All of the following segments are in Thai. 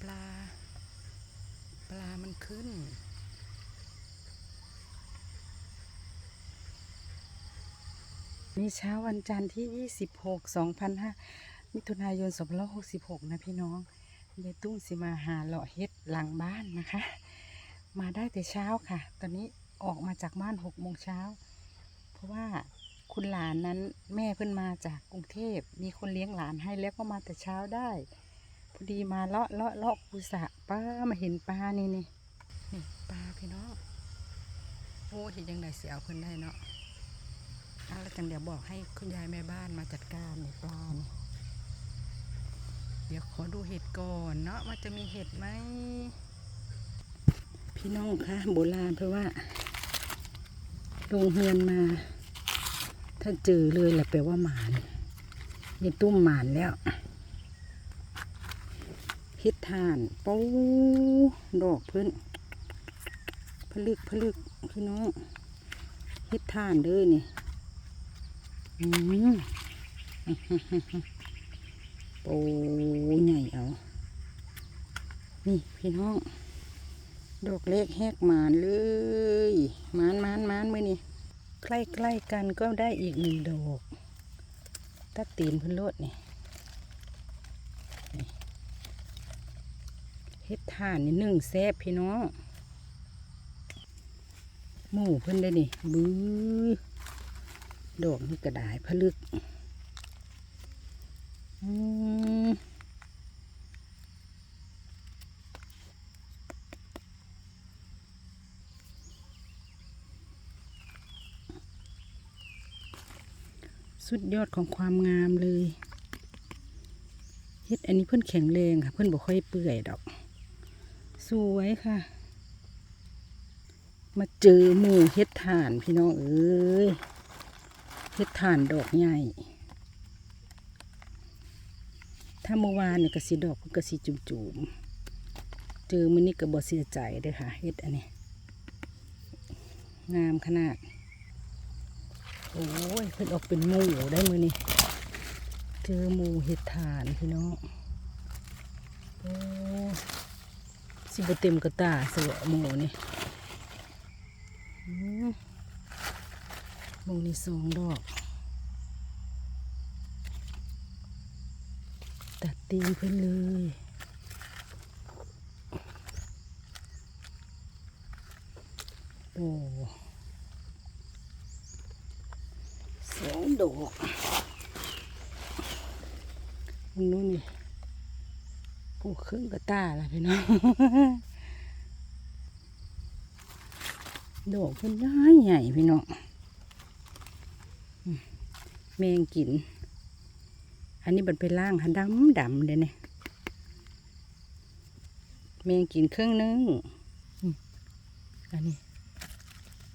ปลา ปลามันขึ้น นี่เช้าวันจันทร์ที่ 26 2005มิถุนายน2566 นะพี่น้องยายตุ้งสิมาหาเลาะเฮ็ดหลังบ้านนะคะ มาได้แต่เช้าค่ะ ตอนนี้ออกมาจากบ้าน6โมงเช้า เพราะว่าคุณหลานนั้นแม่เพิ่นมาจากกรุงเทพ มีคนเลี้ยงหลานให้แล้วก็มาแต่เช้าได้ อดีมาเลาะเลาะเลาะคูสะป้ามาเห็นปลานี่นี่นี่ปลาพี่น้องโอ้เห็นยังไงเสียเอาเพิ่นได้เนาะอะแล้วจังเดี๋ยวบอกให้คุณยายแม่บ้านมาจัดการในปลานี่เดี๋ยวขอดูเห็ดก่อนเนาะว่าจะมีเห็ดไหมพี่น้องคะโบราณเพราะว่าลงเฮือนมา ถ้าเจอเลยแหละแปลว่าหมานนี่ตุ้มหมานแล้ว เฮ็ดทานปูดอกเพิ่นผลึกผลึกพี่น้องเฮ็ดทานเด้อนี่อืมปูใหญ่เอา นี่พี่น้อง ดอกเล็กแหกหมานเลยหมานหมานหมานมื่อนี้ใกล้ๆกันก็ได้อีกหนึ่งดอกตัดตีนเพิ่นโลดนี่ เฮ็ดถ่านนี่หนึ่งแซ่บพี่น้องหมูเพิ่นได้นี่บื้อดอกนี่กระดายผลึกอืมสุดยอดของความงามเลยเฮ็ดอันนี้เพื่อนแข็งแรงค่ะ เพื่อนบ่ค่อยเปื่อยดอก สวยค่ะ มาเจอหมู่เฮ็ดถ่านพี่น้องเอ้ยเฮ็ดถ่านดอกใหญ่ ถ้าเมื่อวานเนี่ยกระสีดอกกระสีจุ่มๆ เจอมือนี้ก็บ่เสียใจเด้อค่ะเฮ็ดอันนี้ งามขนาด โอ้ยเพิ่นออกเป็นหมูได้มือนี่เจอหมูเห็ดถ่านพี่น้องโอ้ สิบเต็มกระตาสวะหมูนี่มหมูนี่สองดอก ตัดตีนเพิ่นเลยโอ้สองดอกนู้นนี่ ปลูกครึ่งกระตาละพี่น้องดอกเพิ่นย้ายใหญ่พี่น้องอืมแมงกิน อันนี้บัดไปล่างหันดำดำเลยเนี่ยแมงกินครึ่งนึงอืมอันนี้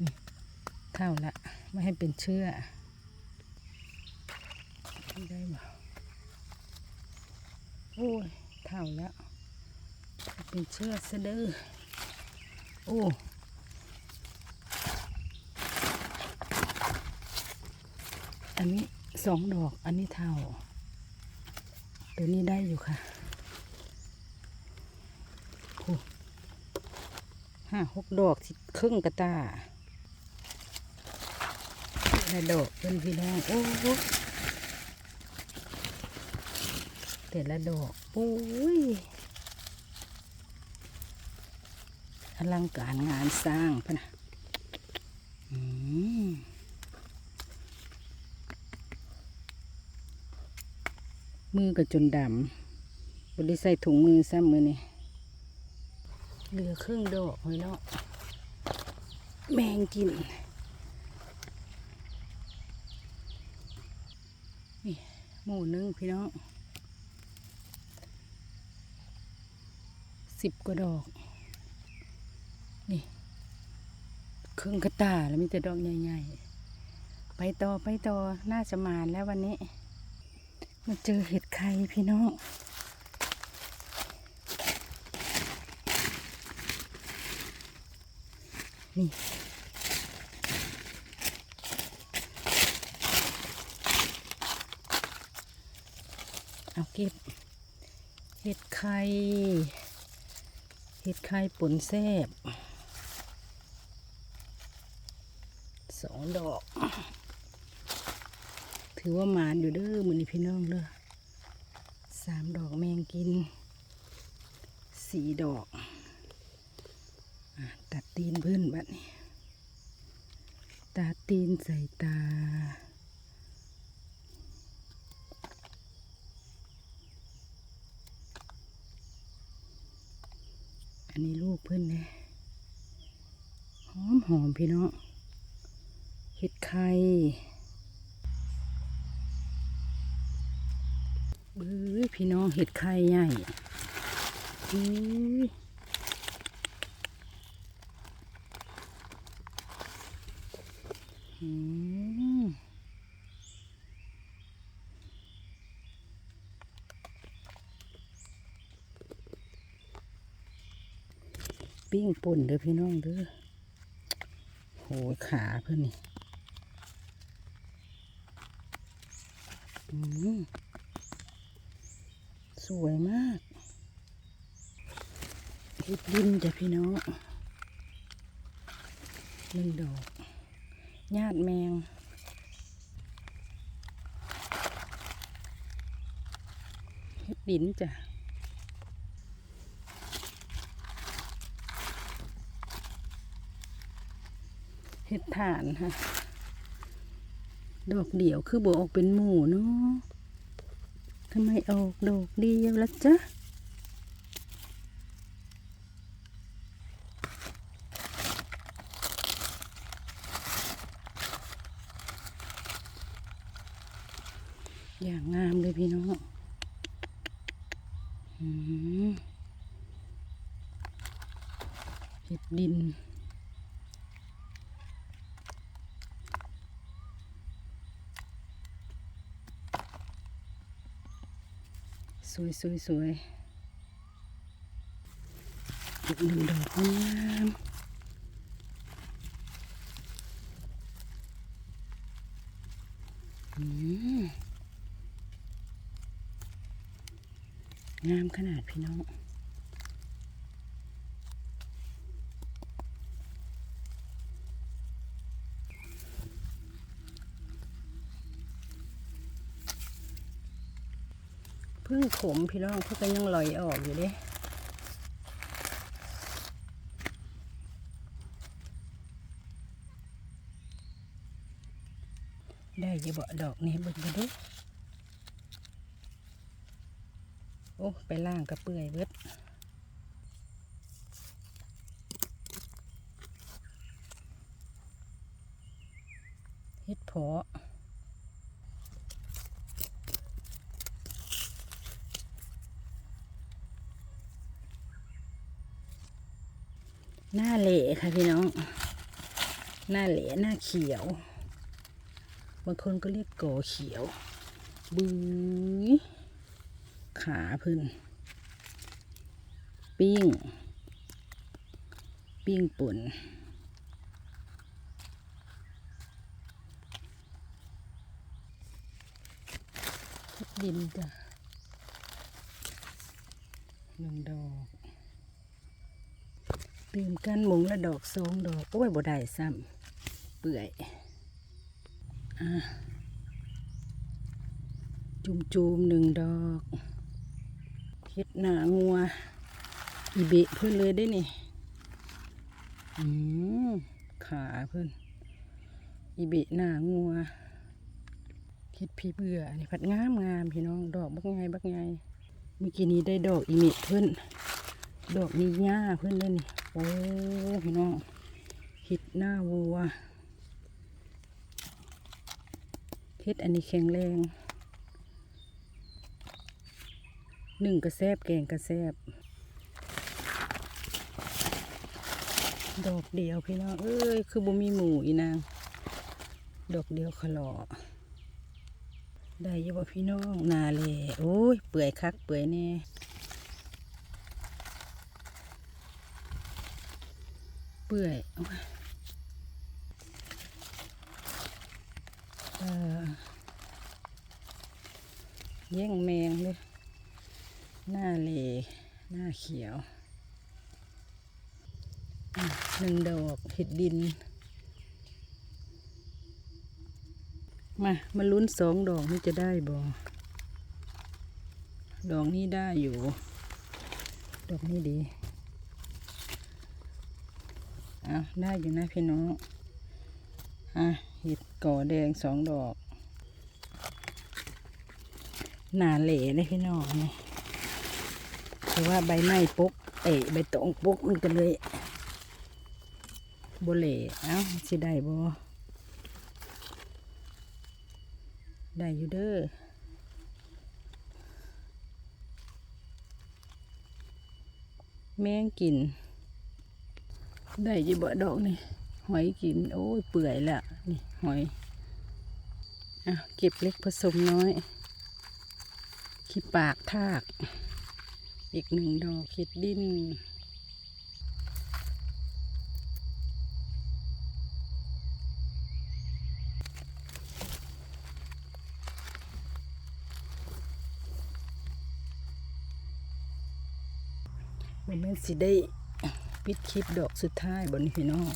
นี่เท่าละไม่ให้เป็นเชื้อได้บ่โอ้ย เท่าแล้ว เป็นเชือกซะด้อโอ้อันนี้สองดอก อันนี้เท่า ตัวนี้ได้อยู่ค่ะโอ้ห้าหกดอกสิครึ่งกระตาได้ดอกเป็นพี่น้องโอ้แต่ละดอก ปุ้ยอลังการงานสร้างพะนะมือก็จนดำบไดิใส่ถุงมือซ้ำมือนี่เหลือครึ่งดอกเลยเนาะแมงกิน นี่หมูนึ่งพี่น้อง สิบกว่าดอก นี่ครึ่งกระตาแล้วมีแต่ดอกใหญ่ๆ ไปต่อไปต่อน่าจะมาแล้ววันนี้ มาเจอเห็ดไข่พี่น้องนี่เอาเก็บเห็ดไข่ เห็ดไข่ป่นแซบสองดอก ถือว่าหมานอยู่เด้อมือนี้พี่น้องเด้อสามดอกแมงกินสี่ดอก ตัดตีนเพื่อนบัดนี้ ตัดตีนใส่ตา อันนี้ลูกเพื่อนเลยหอมหอมพี่น้องเห็ดไข่เอ้ยพี่น้องเห็ดไข่ใหญ่เอ้ยอืม ปิ้งป่นเด้อพี่น้องเด้อโหขาเพื่อนนี่สวยมากเห็ดดินจ้ะพี่น้องหนึ่งดอกญาติแมงเห็ดดินจ้ะ เห็ดถ่านค่ะ ดอกเดี่ยวคือบอกออกเป็นหมู่เนาะทำไมออกดอกเดียวละจ๊ะอย่างงามเลยพี่น้องอืมเห็ดดิน วยสวยสวยอีกหนึ่งดอกงามอืมงามขนาดพี่น้อง มพี่น้องเพิ่งก็ยังลอยออกอยู่เด้ได้อยี่บ่ดอกนี้บิ่งกันดูโอ้ไปล่างกระเปื่อยเบิดเฮ็ดเพาะ หน้าเหละค่ะพี่น้อง หน้าเหละหน้าเขียว บางคนก็เรียกโกเขียวบื้อขาพึ่นปิ้ง ปิ้งป่นดดินจ้ะหนึ่งดอก เตื่มกันหมงละดอกสองดอกโอ้ยบ่ได้ซ้ำเปื่อยอะจุ่มจูมๆหนึ่งดอกเฮ็ดหนางัว อีเบะเพื่อนเลยได้นี่อืมขาเพื่อนอีเบะหนางัวเฮ็ดพี่เบื่ออันนี้ผัดงามงามพี่น้องดอกบักไงบักไงเมื่อกี้นี้ได้ดอกอีเมะเพื่อนดอกนี้หญ้าเพื่อนเลยนี่ โอ้พี่น้องเห็ดหน้าวัวเห็ดอันนี้แข็งแรงหนึ่งกระแซบแกงกระแซบดอกเดียวพี่น้องเอ้ยคือบ่มีหมูอีนางดอกเดียวขลอได้ยังบ่พี่น้องนาเลยโอ้ยเปื่อยคักเปื่อยแน่ ปื่อยเย่งแมงเลยหน้าเลหน้าเขียวหนึ่งดอกเห็ดดิน มา มาลุ้นสองดอกนี่จะได้บ่ดอกนี้ได้อยู่ ดอกนี้ดี เอาได้อยู่นะพี่น้องอะเห็ดก่อแดงสองดอก หนาเหล่เลยพี่น้องนี่แต่ว่าใบไม้ปุ๊กเอ้ยใบตองปุ๊กมันก็เลยโบเหล่เอ้าสิได้บ่ได้อยู่เด้อแมงกิน ได้ยี่บ่ดอกนี่ หอยกิน โอ้ยเปื่อยละนี่หอยอะเก็บเล็กผสมน้อย ขี้ปากทาก อีกหนึ่งดอกเห็ดดินมันสิได้ ปิดคลิปดอกสุดท้ายบนพี่น้อง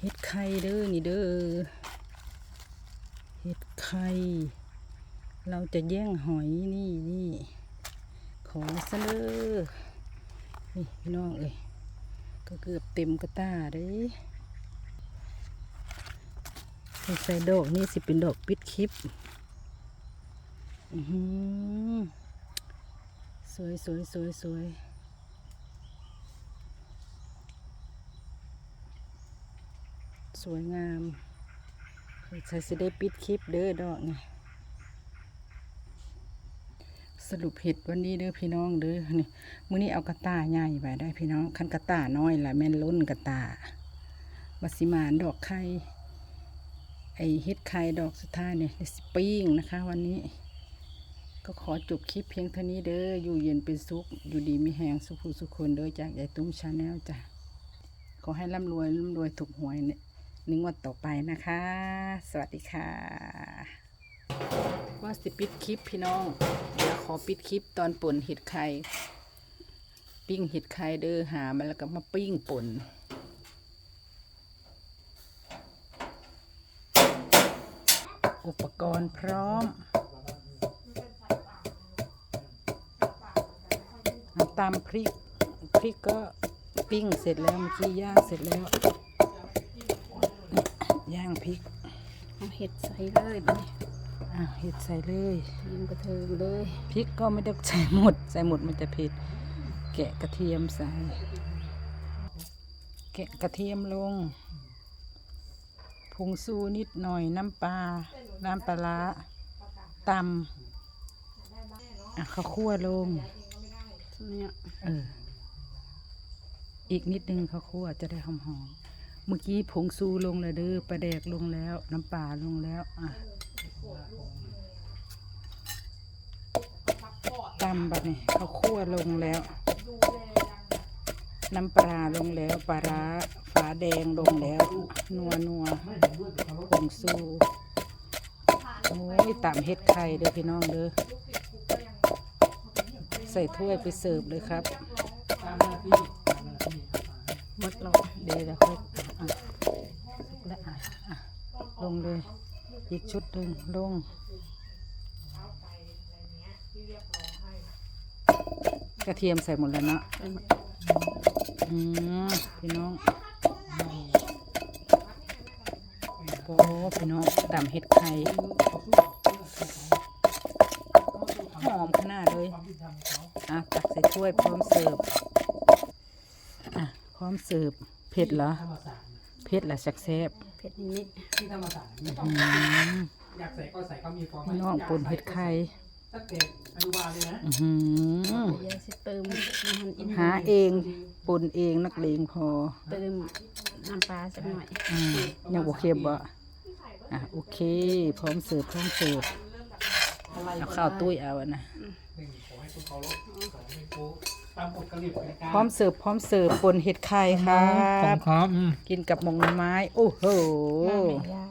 เห็ดไข่เด้อนี่เด้อเห็ดไข่เราจะแย่งหอยนี่นี่ขอซะเลยนี่พี่น้องเอ้ยก็เกือบเต็มกระตาเด้ใส่ดอกนี่สิเป็นดอกปิดคลิปสวยสวยสวยสวย สวยงามใส่สิได้ปิดคลิปเด้อดอกนี่สรุปเห็ดวันนี้เด้อพี่น้องเด้อนี่มื้อนี้เอากระตาใหญ่ไปได้พี่น้องคันกระตาน้อยละแม่นล้นกระตาบัสิมานดอกไข่ไอเห็ดไข่ดอกสุดท้ายเนี่ยสปิ้งนะคะ วันนี้ ก็ขอจบคลิปเพียงเท่านี้เด้ออยู่เย็นเป็นสุขอยู่ดีมีแหงสุขผู้สุขคนเด้อจากยายตุ้มชาแนลจ้ะขอให้ร่ำรวยร่ำรวยถูกหวยเนี่ย หนึ่งวันต่อไปนะคะ สวัสดีค่ะ ว่าสิปิดคลิปพี่น้องเดี๋ยวขอปิดคลิปตอนป่นเห็ดไข่ปิ้งเห็ดไข่เด้อหามาแล้วก็มาปิ้งป่นอุปกรณ์พร้อมตามพริก พริกก็ปิ้งเสร็จแล้วเมื่อกี้ย่างเสร็จแล้ว ย่างพริกเอาเห็ดใส่เลยบัดนี้อะเห็ดใส่เลยยิงกระเทิงเลยพริกก็ไม่ได้ใส่หมด ใส่หมดมันจะเผ็ดแกะกระเทียมใส่ แกะกระเทียมลงผงซูนิดหน่อยน้ำปลาน้ำปลาร้าตำอะข้าวคั่วลงเนี่ยเอออีกนิดนึงข้าวคั่วจะได้หอมๆ เมื่อกี้ผงซูลงแล้วเด้อปลาแดกลงแล้ว น้ำปลาลงแล้วอะตำแบบนี้ข้าคั่วลงแล้ว น้ำปลาลงแล้วปลาร้าฝาแดงลงแล้ว นัวนัวผงซูโอ้ยตามเฮ็ดไข่เด้อพี่น้องเด้อใส่ถ้วยไปเสิร์ฟเลยครับหมดเรา เดี๋ยวเราค่อยอะและอะอะ ลงเลย อีกชุดหนึ่งลงกระเทียมใส่หมดแล้วเนาะอืมพี่น้องโอ้พี่น้องดำเห็ดไข่หอมขนาดเลย อะ ตักใส่ถ้วยพร้อมเสิร์ฟ อะ พร้อมเสิร์ฟ เผ็ดเหรอ เผ็ดเหรอสักแซบเผ็ดนิด ที่ธรรมศาสตร์ไม่ต้องอืมอยากใส่ก็ใส่ก็มีฟอร์มพี่น้องปนเห็ดไข่ตั้งแต่อนุบาลเลยนะอื้อหือๆเดี๋ยวสิเติมน้ำมันอินหาเองปนเองนักเลงพอเติมน้ำปลาสักหน่อยอืมยังโอเคบ่อะโอเค พร้อมเสิร์ฟพร้อมเสิร์ฟเอาข้าวตุ้ยเอาอะนะ หนึ่งขอให้คุณเคารพสองให้ครูตามกฎกระเบียบในการพร้อมเสิร์ฟพร้อมเสิร์ฟปนเห็ดไข่ครับครับกินกับหมงหน่อไม้ โอ้โหน้ำไม่ได้